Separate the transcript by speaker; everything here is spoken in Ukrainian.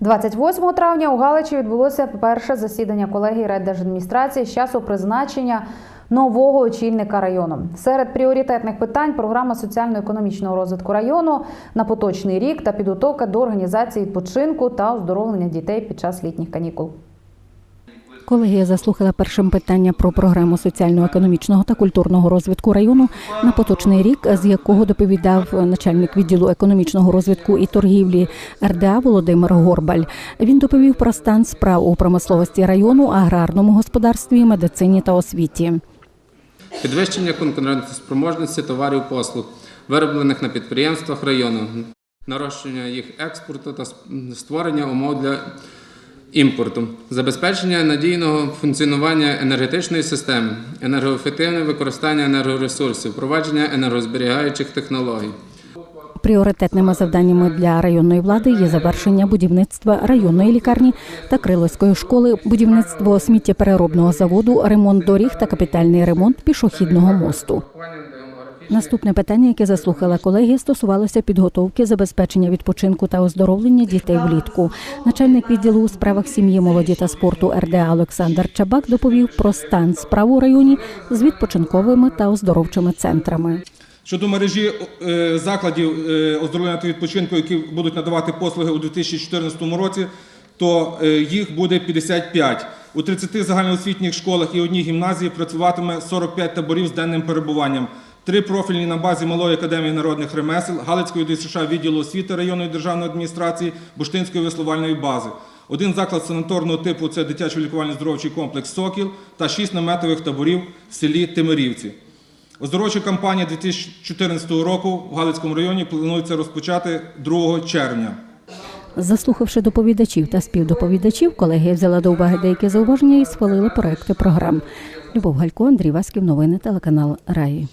Speaker 1: 28 травня у Галичі відбулося перше засідання колегії райдержадміністрації з часу призначення нового очільника району. Серед пріоритетних питань програма соціально-економічного розвитку району на поточний рік та підготовка до організації відпочинку та оздоровлення дітей під час літніх канікул.
Speaker 2: Колегія заслухала першим питання про програму соціально-економічного та культурного розвитку району на поточний рік, з якого доповідав начальник відділу економічного розвитку і торгівлі РДА Володимир Горбаль. Він доповів про стан справ у промисловості району, аграрному господарстві, медицині та освіті.
Speaker 3: Підвищення конкурентоспроможності товарів послуг, вироблених на підприємствах району, нарощення їх експорту та створення умов для імпорту, забезпечення надійного функціонування енергетичної системи, енергоефективне використання енергоресурсів, впровадження енергозберігаючих технологій.
Speaker 2: Пріоритетними завданнями для районної влади є завершення будівництва районної лікарні та криловської школи, будівництво сміттєпереробного заводу, ремонт доріг та капітальний ремонт пішохідного мосту. Наступне питання, яке заслухала колегія, стосувалося підготовки, забезпечення відпочинку та оздоровлення дітей влітку. Начальник відділу у справах сім'ї, молоді та спорту РДА Олександр Чабак доповів про стан справ у районі з відпочинковими та оздоровчими центрами.
Speaker 4: Щодо мережі е, закладів е, оздоровлення та відпочинку, які будуть надавати послуги у 2014 році, то е, їх буде 55. У 30 загальноосвітніх школах і одній гімназії працюватиме 45 таборів з денним перебуванням. Три профільні на базі Малої академії народних ремесел, Галицької ДСШ відділу освіти районної державної адміністрації, Буштинської веслувальної бази. Один заклад санаторного типу це дитячо лікувально здоровчий комплекс Сокіл та шість наметових таборів в селі Тимирівці. Оздоровча кампанія 2014 року в Галицькому районі планується розпочати 2 червня.
Speaker 2: Заслухавши доповідачів та співдоповідачів, колегія взяла до уваги деякі зауваження і схвалила проекти програм. Любов Галько, Андрій Васьків, новини телеканал Раї.